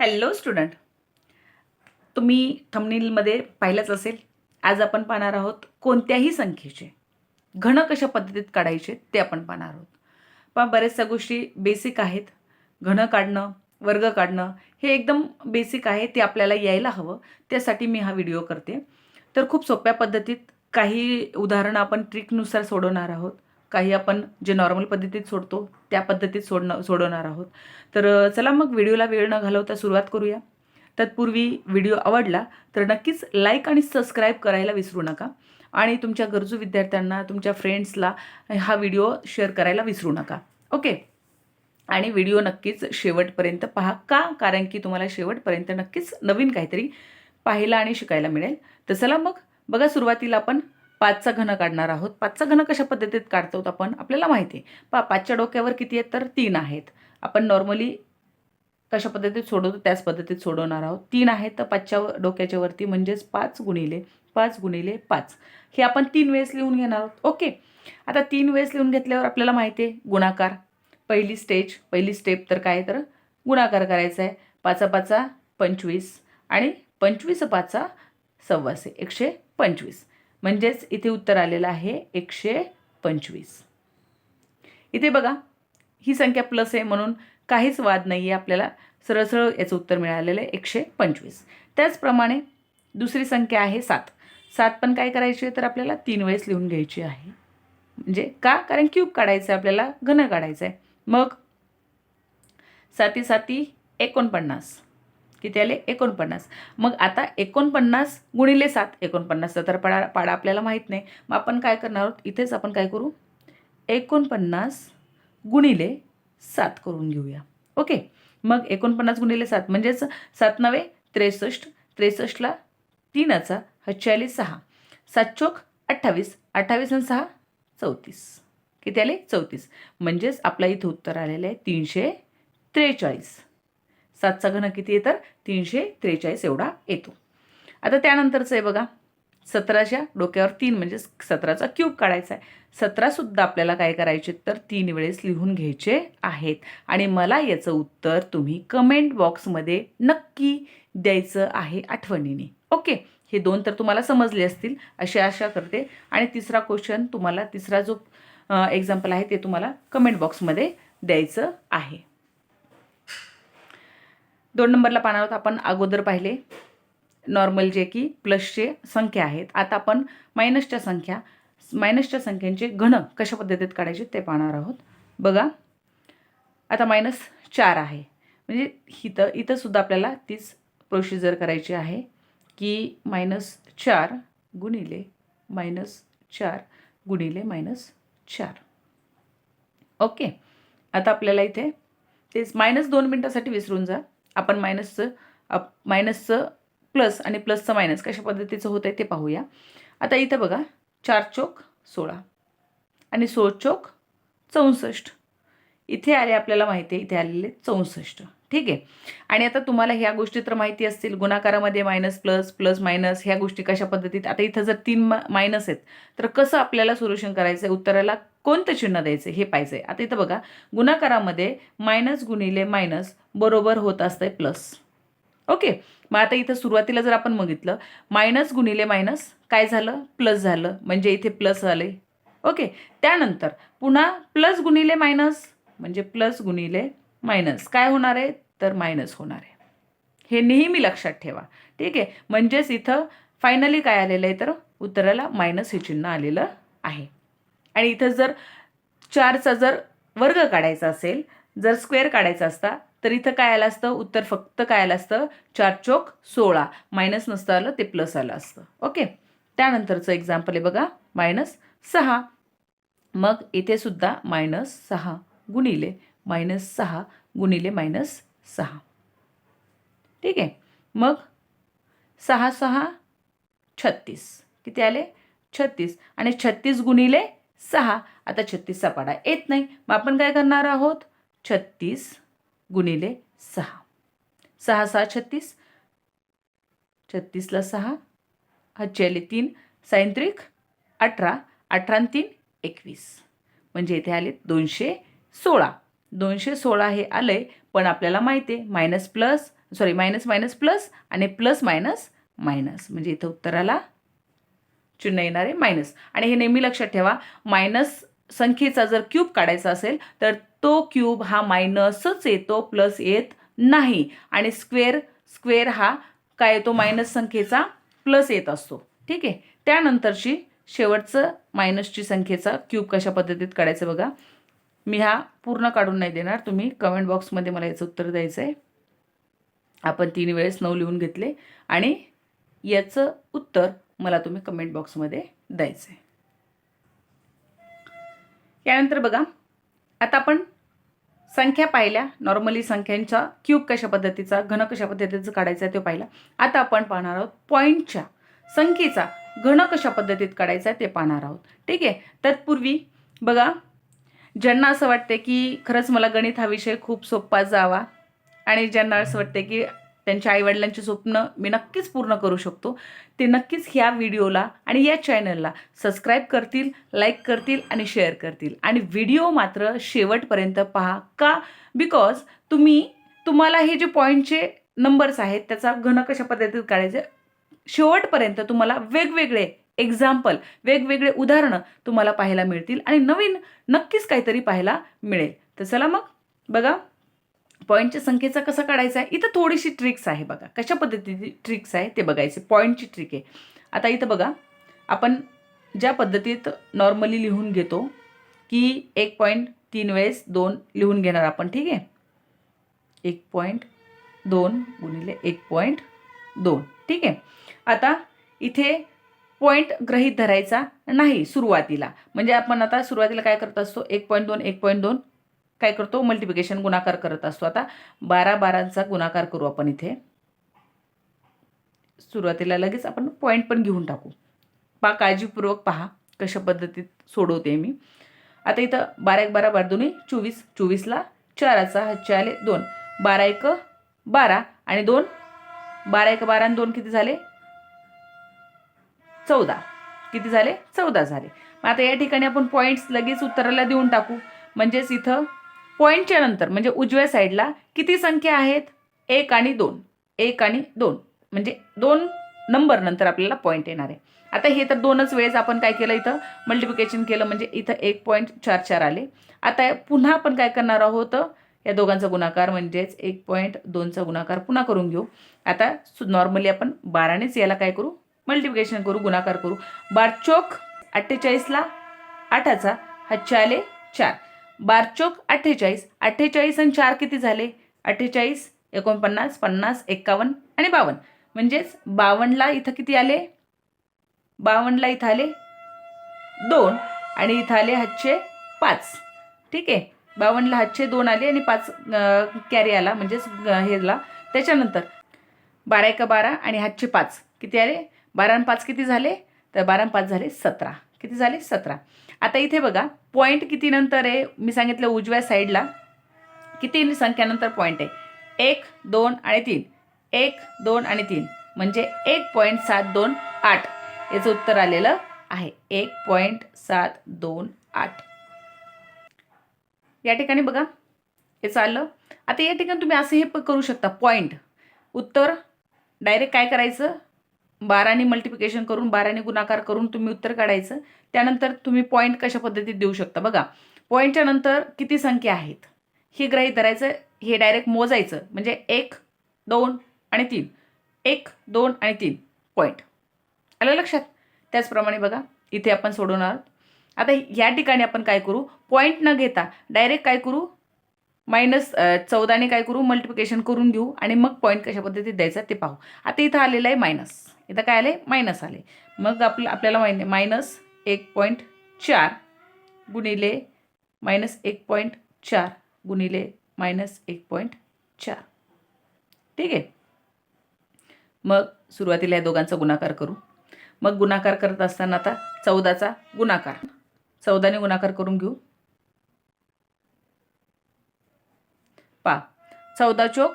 Hello student. तुम्ही थमनीलमध्ये पाहिलंच असेल. आज आपण पाहणार आहोत कोणत्याही संख्येचे. घन कशा पद्धतीत काढायचे ते आपण पाहणार आहोत. पण बऱ्याचशा गोष्टी बेसिक आहेत. घन काढणं वर्ग काढणं हे एकदम बेसिक आहे ते आपल्याला यायला हवं. त्यासाठी मी हा व्हिडिओ करते. तर खूप सोप्या पद्धतीत काही उदाहरणं आपण ट्रिकनुसार सोडवणार आहोत. काही आपण जे नॉर्मल पद्धतीत सोडतो त्या पद्धतीत सोडणं सोडवणार आहोत. तर चला मग व्हिडिओला वेळ न घालवता सुरुवात करूया. तत्पूर्वी व्हिडिओ आवडला तर नक्कीच लाईक आणि सबस्क्राईब करायला विसरू नका आणि तुमच्या गरजू विद्यार्थ्यांना तुमच्या फ्रेंड्सला हा व्हिडिओ शेअर करायला विसरू नका. ओके? आणि व्हिडिओ नक्कीच शेवटपर्यंत पहा का? कारण की तुम्हाला शेवटपर्यंत नक्कीच नवीन काहीतरी पाहायला आणि शिकायला मिळेल. तर चला मग बघा सुरुवातीला आपण पाचचा घन काढणार आहोत. पाचचा घन कशा पद्धतीत काढतो आपण? आपल्याला माहिती आहे. पा पाचच्या डोक्यावर किती आहेत? तर तीन आहेत. आपण नॉर्मली कशा पद्धतीत सोडवतो? त्याच पद्धतीत सोडवणार आहोत. तीन आहेत तर पाचच्या डोक्याच्या वरती म्हणजेच पाच गुणिले पाच गुणिले पाच. हे आपण तीन वेळेस लिहून घेणार आहोत. ओके. आता तीन वेळेस लिहून घेतल्यावर आपल्याला माहिती आहे गुणाकार. पहिली स्टेज पहिली स्टेप तर काय? तर गुणाकार करायचा आहे. पाचा पाचा पंचवीस आणि पंचवीस पाचा सव्वाशे. एकशे पंचवीस. म्हणजेच इथे उत्तर आलेलं आहे एकशे पंचवीस. इथे बघा ही संख्या प्लस आहे म्हणून काहीच वाद नाही आहे आपल्याला. सरळ सरळ याचं उत्तर मिळालेलं आहे एकशे पंचवीस. त्याचप्रमाणे दुसरी संख्या आहे सात. सात पण काय करायची आहे तर आपल्याला तीन वेळेस लिहून घ्यायची आहे. म्हणजे का? कारण क्यूब काढायचं आहे आपल्याला घन काढायचं आहे. मग साती साती एकोणपन्नास. किती आले एकोणपन्नास. मग आता एकोणपन्नास गुणिले सात एकोणपन्नासचा तर पाडा पाडा आपल्याला माहीत नाही. मग आपण काय करणार आहोत? इथेच आपण काय करू? एकोणपन्नास गुणिले सात करून घेऊया. ओके? मग एकोणपन्नास गुणिले सात म्हणजेच सात नवे त्रेसष्ट. त्रेसष्टला तीनाचा हच्चाली सहा. सात चोक अठ्ठावीस. अठ्ठावीस आणि सहा चौतीस. किती आले? चौतीस. म्हणजेच आपला इथं उत्तर आलेलं आहे तीनशे त्रेचाळीस. सातचा घन किती आहे तर? तीनशे त्रेचाळीस एवढा येतो. आता त्यानंतरचं आहे बघा. सतराच्या डोक्यावर तीन म्हणजे सतराचा क्यूब काढायचा आहे. सतरासुद्धा आपल्याला काय करायचे तर? तीन वेळेस लिहून घ्यायचे आहेत. आणि मला याचं उत्तर तुम्ही कमेंट बॉक्समध्ये नक्की द्यायचं आहे आठवणीने. ओके हे दोन तर तुम्हाला समजले असतील. अशी आशा करते. आणि तिसरा क्वेश्चन तुम्हाला तिसरा जो एक्झाम्पल आहे ते तुम्हाला कमेंट बॉक्समध्ये द्यायचं आहे. दोन नंबरला पानावर आपण अगोदर पाहिले. नॉर्मल जे की प्लसचे संख्या आहेत. आता आपण मायनसच्या संख्या मायनसच्या संख्यांचे घन कशा पद्धतीत काढायचे ते पाहणार आहोत. बघा. आता मायनस चार आहे. म्हणजे इथं इथंसुद्धा आपल्याला तीच प्रोसिजर करायची आहे की मायनस चार गुणिले मायनस चार गुणिले मायनस चार. ओके आता आपल्याला इथे तेच मायनस दोन मिनटासाठी विसरून जा. आपण मायनसचं अप मायनसचं प्लस आणि प्लसचं मायनस कशा पद्धतीचं होतं आहे ते पाहूया. आता इथं बघा चार चोक सोळा आणि सोळ चोक चौसष्ट. इथे आले आपल्याला माहिती आहे इथे आलेले चौसष्ट. ठीक आहे? आणि आता तुम्हाला ह्या गोष्टी तर माहिती असतील गुणाकारामध्ये मायनस प्लस प्लस मायनस ह्या गोष्टी कशा पद्धतीत? आता इथं जर तीन मायनस आहेत तर कसं आपल्याला सोल्युशन करायचं आहे उत्तराला कोणतं चिन्ह द्यायचं हे पाहिजे आता इथं बघा गुणाकारामध्ये मायनस गुणिले मायनस बरोबर होत असतंय प्लस ओके? मग आता इथं सुरुवातीला जर आपण बघितलं मायनस गुणिले मायनस काय झालं? प्लस झालं. म्हणजे इथे प्लस आले ओके? त्यानंतर पुन्हा प्लस गुणिले मायनस म्हणजे प्लस गुणिले मायनस काय होणार आहे? तर मायनस होणार आहे. हे नेहमी लक्षात ठेवा. ठीक आहे? म्हणजेच इथं फायनली काय आलेलं आहे तर उत्तराला मायनस हे चिन्ह आलेलं आहे. आणि इथं जर चारचा जर वर्ग काढायचा असेल जर स्क्वेअर काढायचा असता तर इथं काय आलं असतं? उत्तर फक्त काय आलं असतं? चार चोक सोळा. मायनस नसतं आलं ते प्लस आलं असतं. ओके त्यानंतरचं एक्झाम्पल आहे बघा. मायनस सहा. मग इथे सुद्धा मायनस सहा गुणिले मायनस सहा गुणिले मायनस सहा. ठीक आहे. मग सहा सहा छत्तीस. किती आले? छत्तीस. आणि छत्तीस गुणिले सहा. आता छत्तीसचा पाडा येत नाही. मग आपण काय करणार आहोत? छत्तीस गुणिले सहा. सहा सहा छत्तीस. छत्तीसला सहा. हच्चे आले तीन. सायंत्रिक अठरा. अठरा तीन एकवीस. म्हणजे इथे आले दोनशे सोळा. दोनशे सोळा हे आलंय पण आपल्याला माहिती आहे minus plus sorry minus minus plus आणि प्लस मायनस मायनस म्हणजे इथं उत्तराला चिन्ह येणार आहे मायनस आणि हे नेहमी लक्षात ठेवा मायनस संख्येचा जर क्यूब काढायचा असेल तर तो क्यूब हा मायनसच येतो प्लस येत नाही. आणि स्क्वेअर स्क्वेअर हा काय येतो मायनस संख्येचा प्लस येत असतो. ठीक आहे? त्यानंतरची शेवटचं मायनसची संख्येचा क्यूब कशा पद्धतीत काढायचं बघा. मी हा पूर्ण काढून नाही देणार. तुम्ही कमेंट बॉक्समध्ये मला याचं उत्तर द्यायचं आहे. आपण तीन वेळेस नऊ लिहून घेतले आणि याचं उत्तर मला तुम्ही कमेंट बॉक्समध्ये द्यायचं आहे. यानंतर बघा आता आपण संख्या पाहिल्या. नॉर्मली संख्यांचा क्यूब कशा पद्धतीचा घन कशा पद्धतीचं काढायचा आहे तो पाहिला. आता आपण पाहणार आहोत पॉईंटच्या संख्येचा घन कशा पद्धतीत काढायचा आहे ते पाहणार आहोत. ठीक आहे? तत्पूर्वी बघा ज्यांना असं वाटते की खरंच मला गणित हा विषय खूप सोपा जावा आणि ज्यांना असं वाटते की त्यांच्या आईवडिलांची स्वप्न मी नक्कीच पूर्ण करू शकतो ते नक्कीच ह्या व्हिडिओला आणि या चॅनलला सबस्क्राईब करतील लाईक करतील आणि शेअर करतील. आणि व्हिडिओ मात्र शेवटपर्यंत पहा. का? बिकॉज तुम्ही तुम्हाला हे जे पॉईंटचे नंबर्स आहेत त्याचा घन कशा पद्धतीत काढायचे? शेवटपर्यंत तुम्हाला वेगवेगळे एक्झाम्पल वेगवेगळे उदाहरणं तुम्हाला पाहायला मिळतील आणि नवीन नक्कीच काहीतरी पाहायला मिळेल. तर चला मग बघा. पॉईंटच्या संख्येचा कसा काढायचा आहे? इथं थोडीशी ट्रिक्स आहे बघा. कशा पद्धतीची ट्रिक्स आहे ते बघायचे. पॉईंटची ट्रिक आहे. आता इथं बघा. आपण ज्या पद्धतीत नॉर्मली लिहून घेतो की एक पॉईंट तीन वेळेस दोन लिहून घेणार आपण ठीक आहे? एक पॉईंट दोन गुणिले एक पॉईंट दोन ठीक आहे? आता इथे पॉईंट ग्रहित धरायचा नाही सुरुवातीला. म्हणजे आपण आता सुरुवातीला काय करत असतो? एक पॉईंट दोन एक पॉईंट दोन काय करतो? मल्टिप्लिकेशन गुणाकार करत असतो. आता बारा बारांचा गुणाकार करू आपण इथे. सुरुवातीला लगेच आपण पॉईंट पण घेऊन टाकू. पा काळजीपूर्वक पहा कशा पद्धतीत सोडवते मी. आता इथं बारा एक बारा बारा दोन्ही चोवीस चोवीसला चाराचा हातचे आले दोन. बारा एक बारा आणि दोन. बारा एक बारा आणि दोन किती झाले? चौदा. किती झाले? चौदा झाले. मग आता या ठिकाणी आपण पॉईंट्स लगेच उत्तराला देऊन टाकू. म्हणजेच इथं पॉईंटच्या नंतर म्हणजे उजव्या साईडला किती संख्या आहेत? एक आणि दोन. एक आणि दोन. म्हणजे दोन नंबर नंतर आपल्याला पॉईंट येणार आहे. आता हे तर दोनच वेळेस आपण काय केलं इथं? मल्टिप्लिकेशन केलं म्हणजे इथं एक पॉईंट चार चार आले. आता पुन्हा आपण काय करणार आहोत? या दोघांचा गुणाकार म्हणजेच एक पॉईंट दोनचा गुणाकार पुन्हा करून घेऊ. आता नॉर्मली आपण बारानेच याला काय करू? मल्टिप्लिकेशन करू गुणाकार करू. बार चोक अठ्ठेचाळीसला आठाचा हातचे आले चार. बारचोक अठ्ठेचाळीस अठ्ठेचाळीस आणि चार किती झाले? अठ्ठेचाळीस एकोणपन्नास पन्नास एक्कावन्न आणि बावन्न. म्हणजेच बावन्नला इथं किती आले? बावन्नला इथं आले दोन आणि इथं आले हातचे पाच. ठीक आहे? बावन्नला हातचे दोन आले आणि पाच कॅरी आला. म्हणजेच हेला त्याच्यानंतर बारा एका बारा आणि हातचे पाच. किती आले? बारा पाच किती झाले? तर बारा पाच झाले सतरा. किती झाले? सतरा. आता इथे बघा पॉईंट किती नंतर आहे? मी सांगितलं उजव्या साईडला किती संख्यानंतर पॉईंट आहे? एक दोन आणि तीन. एक दोन आणि तीन. म्हणजे एक पॉईंट सात दोन आठ. याचं उत्तर आलेलं आहे. एक पॉईंट सात दोन आठ. या ठिकाणी बघा. हे चाललं. आता या ठिकाणी तुम्ही असं हे करू शकता. पॉईंट उत्तर. डायरेक्ट काय करायचं? बाराने मल्टिप्लिकेशन करून बाराने गुणाकार करून तुम्ही उत्तर काढायचं. त्यानंतर तुम्ही पॉईंट कशा पद्धतीत देऊ शकता? बघा पॉईंटच्या नंतर किती संख्या आहेत? हे ग्रहित धरायचं हे डायरेक्ट मोजायचं. म्हणजे एक दोन आणि तीन. एक दोन आणि तीन पॉईंट आलं लक्षात? त्याचप्रमाणे बघा इथे आपण सोडवणार आता या ठिकाणी आपण काय करू? पॉईंट न घेता डायरेक्ट काय करू? मायनस चौदाने काय करू? मल्टिप्लिकेशन करून घेऊ आणि मग पॉईंट कशा पद्धतीत द्यायचा ते पाहू. आता इथं आलेलं आहे मायनस इथं काय आले मायनस आले मग आपलं आपल्याला माहिती मायनस एक पॉईंट चार गुणिले मायनस एक पॉईंट चार गुणिले मायनस एक पॉईंट चार. ठीक आहे? मग सुरुवातीला या दोघांचा गुणाकार करू. मग गुणाकार करत असताना आता चौदाचा गुणाकार. चौदाने गुणाकार करून घेऊ. पा. चौदा चोक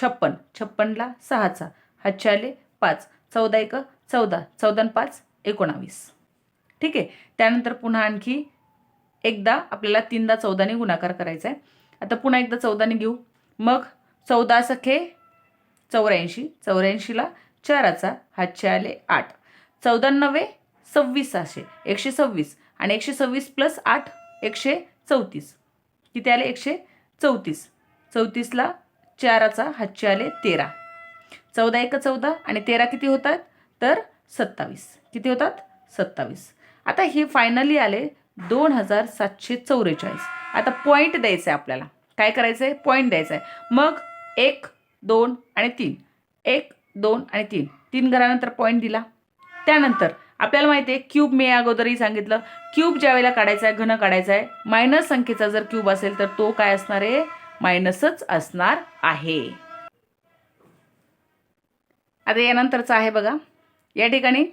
छप्पन. छप्पनला सहाचा. हातचे आले पाच. चौदा एक चौदा. चौदा पाच एकोणावीस. ठीक आहे? त्यानंतर पुन्हा आणखी एकदा आपल्याला तीनदा चौदाने गुणाकार करायचा आहे. आता पुन्हा एकदा चौदाने घेऊ. मग चौदा सखे चौऱ्याऐंशी. चौऱ्याऐंशीला चाराचा. हातचे आले आठ. चौदा नव्वे सव्वीस सहाशे एकशे सव्वीस आणि एकशे सव्वीस प्लस आठ एकशे चौतीस. किती आले? एकशे चौतीस. चौतीसला चाराचा हातचे आले तेरा. चौदा एक चौदा आणि तेरा किती होतात? तर सत्तावीस. किती होतात? सत्तावीस. आता हे फायनली आले दोन हजार सातशे चौवेचाळीस आता पॉईंट द्यायचं आहे आपल्याला. काय करायचं आहे पॉईंट द्यायचा आहे मग एक दोन आणि तीन. एक दोन आणि तीन. तीन घरानंतर पॉईंट दिला. त्यानंतर आपल्याला माहिती आहे क्यूब मी अगोदरही सांगितलं. क्यूब ज्या वेळेला काढायचा आहे घन काढायचा आहे मायनस संख्येचा जर क्यूब असेल तर तो काय असणार आहे? मायनसच असणार आहे. आता यानंतरचं आहे बघा. या ठिकाणी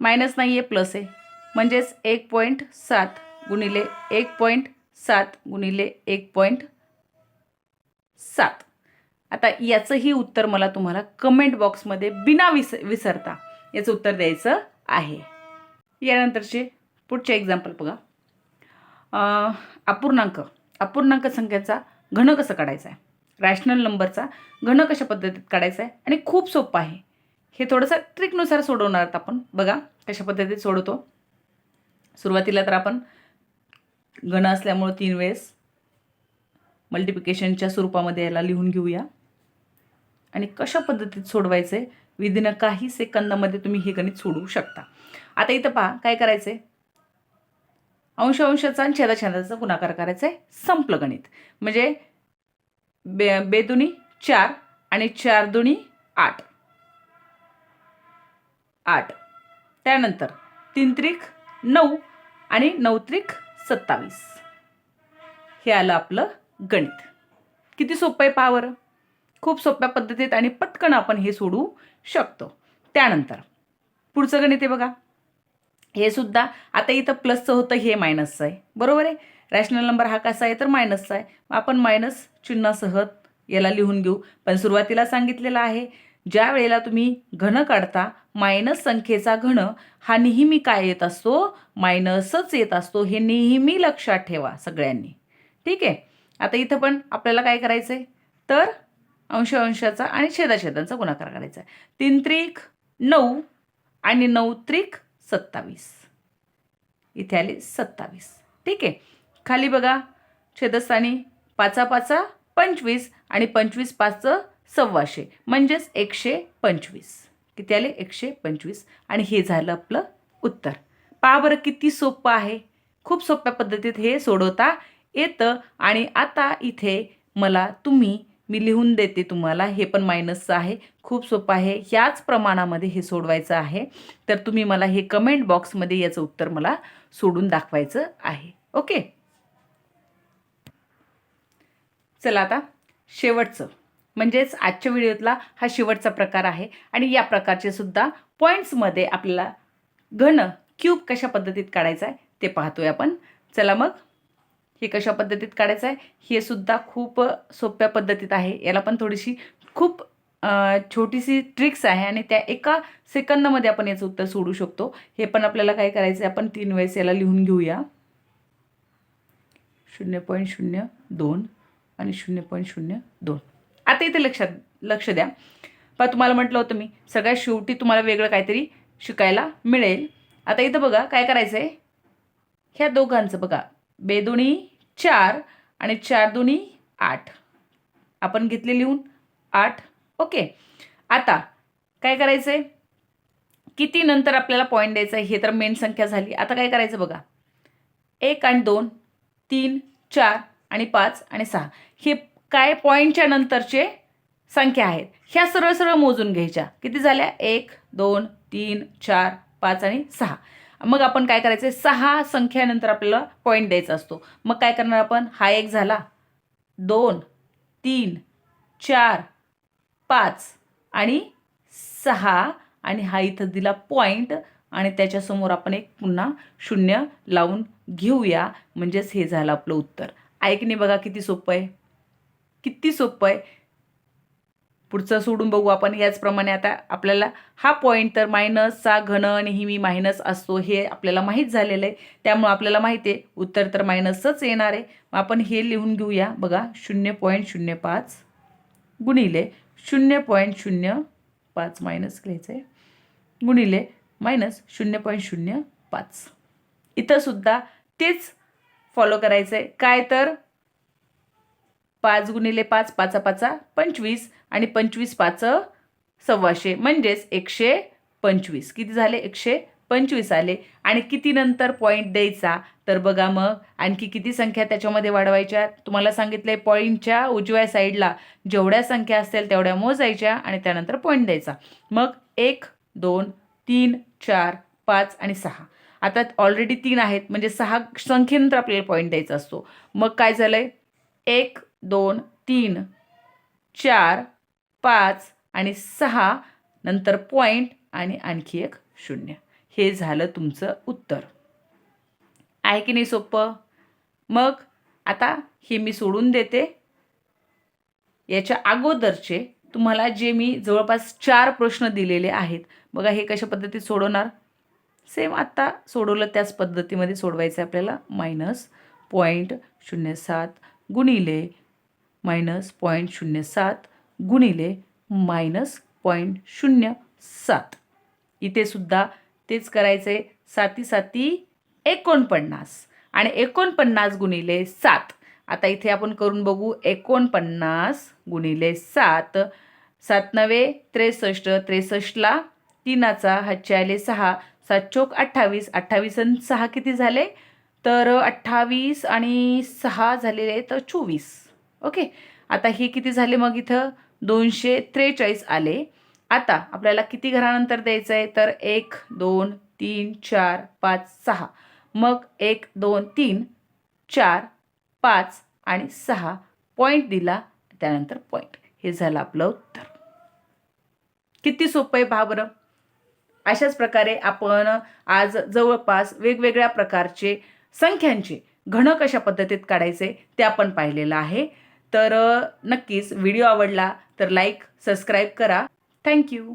मायनस नाही आहे प्लस आहे. म्हणजेच एक पॉईंट सात गुणिले एक पॉईंट सात गुणिले एक पॉईंट सात. आता याचंही उत्तर मला तुम्हाला कमेंट बॉक्समध्ये बिना विस विसरता याचं उत्तर द्यायचं आहे. यानंतरचे पुढचे एक्झाम्पल बघा. अपूर्णांक. अपूर्णांक संख्येचा घन कसं काढायचा आहे रॅशनल नंबरचा घन कशा पद्धतीत काढायचा आहे आणि खूप सोपं आहे. हे थोडंसं ट्रिकनुसार सोडवणार आहोत आपण. बघा कशा पद्धतीत सोडवतो. सुरुवातीला तर आपण घन असल्यामुळं तीन वेळेस मल्टिप्लिकेशनच्या स्वरूपामध्ये याला लिहून घेऊया. आणि कशा पद्धतीत सोडवायचं आहे विदिन काही सेकंदामध्ये तुम्ही हे गणित सोडवू शकता. आता इथं पहा काय करायचं आहे अंश अंशाचा आणि छेदाछेदाचा गुणाकार करायचा आहे संपलं गणित. म्हणजे बे बेदुनी चार आणि चार दुनी आठ. आठ. त्यानंतर तीन त्रिक नऊ आणि नऊ त्रिक सत्तावीस. हे आलं आपलं गणित. किती सोपं आहे पावर खूप सोप्या पद्धतीत आणि पटकन आपण हे सोडू शकतो. त्यानंतर पुढचं गणित आहे बघा. हे सुद्धा आता इथं प्लसचं होतं हे मायनसचं आहे. बरोबर आहे? रॅशनल नंबर हा कसा आहे? तर मायनसचा आहे. मग आपण मायनस चिन्हासह याला लिहून घेऊ. पण सुरुवातीला सांगितलेलं आहे ज्या वेळेला तुम्ही घन काढता मायनस संख्येचा घन हा नेहमी काय येत असतो? मायनसच येत असतो. हे नेहमी लक्षात ठेवा सगळ्यांनी. ठीक आहे? आता इथं पण आपल्याला काय करायचं आहे तर अंश अंशाचा आणि छेदाछेदांचा गुणाकार करायचा आहे. तीन त्रिक नऊ आणि नऊ त्रिक सत्तावीस. इथे आले सत्तावीस. ठीक आहे? खाली बघा. छेदस्थानी पाचा पाचा पंचवीस आणि पंचवीस पाचचं सव्वाशे. म्हणजेच एकशे पंचवीस. किती आले? एकशे पंचवीस. आणि हे झालं आपलं उत्तर. पहा बरं किती सोपं आहे. खूप सोप्या पद्धतीत हे सोडवता येतं. आणि आता इथे मला तुम्ही मी लिहून देते तुम्हाला हे पण मायनसचं आहे. खूप सोपं आहे. ह्याच प्रमाणामध्ये हे सोडवायचं आहे. तर तुम्ही मला हे कमेंट बॉक्समध्ये याचं उत्तर मला सोडून दाखवायचं आहे. ओके चला आता शेवटचं. म्हणजेच आजच्या व्हिडिओतला हा शेवटचा प्रकार आहे. आणि या प्रकारचे सुद्धा पॉईंट्समध्ये आपल्याला घन क्यूब कशा पद्धतीत काढायचा आहे ते पाहतोय आपण. चला मग. हे कशा पद्धतीत काढायचं आहे? हे सुद्धा खूप सोप्या पद्धतीत आहे. याला पण थोडीशी खूप छोटीशी ट्रिक्स आहे आणि त्या एका सेकंदामध्ये आपण याचं उत्तर सोडू शकतो. हे पण आपल्याला काय करायचं आहे आपण तीन वेळेस याला लिहून घेऊया. शून्य पॉईंट शून्य दोन आणि शून्य पॉईंट शून्य दोन. आता इथे लक्षात लक्ष द्या. पण तुम्हाला म्हटलं होतं मी सगळ्यात शेवटी तुम्हाला वेगळं काहीतरी शिकायला मिळेल. आता इथं बघा काय करायचं आहे ह्या दोघांचं बघा. बेदुणी चार आणि चार दुनी आठ. आपण घेतले लिहून आठ. ओके. आता काय करायचं आहे किती नंतर आपल्याला पॉईंट द्यायचा आहे हे तर मेन संख्या झाली. आता काय करायचं बघा? एक आणि दोन तीन चार आणि पाच आणि सहा. हे काय पॉईंटच्या नंतरचे संख्या आहेत? ह्या सरळ सरळ मोजून घ्यायच्या. किती झाल्या? एक दोन तीन चार पाच आणि सहा. मग आपण काय करायचं सहा संख्यानंतर आपल्याला पॉईंट द्यायचा असतो. मग काय करणार आपण? हा एक झाला. दोन तीन चार पाच आणि सहा. आणि हा इथं दिला पॉईंट आणि त्याच्यासमोर आपण एक पुन्हा शून्य लावून घेऊया. म्हणजेच हे झालं आपलं उत्तर. ऐकणे बघा किती सोपं आहे. किती सोपं आहे. पुढचं सोडून बघू आपण. याचप्रमाणे आता आपल्याला हा पॉईंट तर मायनसचा घन नेहमी मायनस असतो हे आपल्याला माहीत झालेलं आहे. त्यामुळं आपल्याला माहिती आहे. उत्तर तर मायनसच येणार आहे. मग आपण हे लिहून घेऊया. बघा शून्य पॉईंट शून्य पाच गुणिले शून्य पॉईंट शून्य पाच मायनस घ्यायचं आहे. गुणिले मायनस शून्य पॉईंट शून्य पाच. इथंसुद्धा तेच फॉलो करायचं आहे काय तर? पाच गुणिले पाच पाचा पाचा पंचवीस आणि पंचवीस पाच सव्वाशे. म्हणजेच एकशे पंचवीस. किती झाले? एकशे पंचवीस आले. आणि किती नंतर पॉईंट द्यायचा? तर बघा मग. आणखी किती संख्या त्याच्यामध्ये वाढवायच्या? तुम्हाला सांगितलं आहे पॉईंटच्या उजव्या साईडला जेवढ्या संख्या असतील तेवढ्या मोजायच्या आणि त्यानंतर पॉईंट द्यायचा. मग एक दोन तीन चार पाच आणि सहा. आता ऑलरेडी तीन आहेत. म्हणजे सहा संख्येनंतर आपल्याला पॉईंट द्यायचा असतो. मग काय झालं आहे एक दोन तीन चार पाच आणि सहा नंतर पॉईंट आणि आणखी एक शून्य. हे झालं तुमचं उत्तर. आहे की नाही सोपं मग आता हे मी सोडून देते. याच्या अगोदरचे तुम्हाला जे मी जवळपास चार प्रश्न दिलेले आहेत बघा हे कशा पद्धतीत सोडवणार? सेम आत्ता सोडवलं त्याच पद्धतीमध्ये सोडवायचं आहे आपल्याला. मायनस पॉईंट शून्य सात गुणिले मायनस पॉईंट शून्य सात गुणिले मायनस पॉईंट शून्य सात. इथे सुद्धा तेच करायचे साती साती एकोणपन्नास. आणि एकोणपन्नास गुणिले सात. आता इथे आपण करून बघू. एकोणपन्नास गुणिले सात. सात नवे त्रेसष्ट. त्रेसष्टला तीनाचा हातचे सहा. सात चोक अठ्ठावीस. अठ्ठावीस आणि सहा किती झाले? तर अठ्ठावीस आणि सहा झालेले आहेत चोवीस. ओके. आता हे किती झाले मग इथं? दोनशे त्रेचाळीस आले. आता आपल्याला किती घरानंतर द्यायचं आहे तर एक दोन तीन चार पाच सहा. मग एक दोन तीन चार पाच आणि सहा. पॉईंट दिला त्यानंतर पॉईंट हे झालं आपलं उत्तर. किती सोपं आहे पहा बरं. अशाच प्रकारे आपण आज जवळपास वेगवेगळ्या प्रकारचे संख्यांचे घन कशा पद्धतीत काढायचे ते आपण पाहिलेलं आहे. तर नक्कीच व्हिडिओ आवडला तर लाईक सबस्क्राईब करा. थँक्यू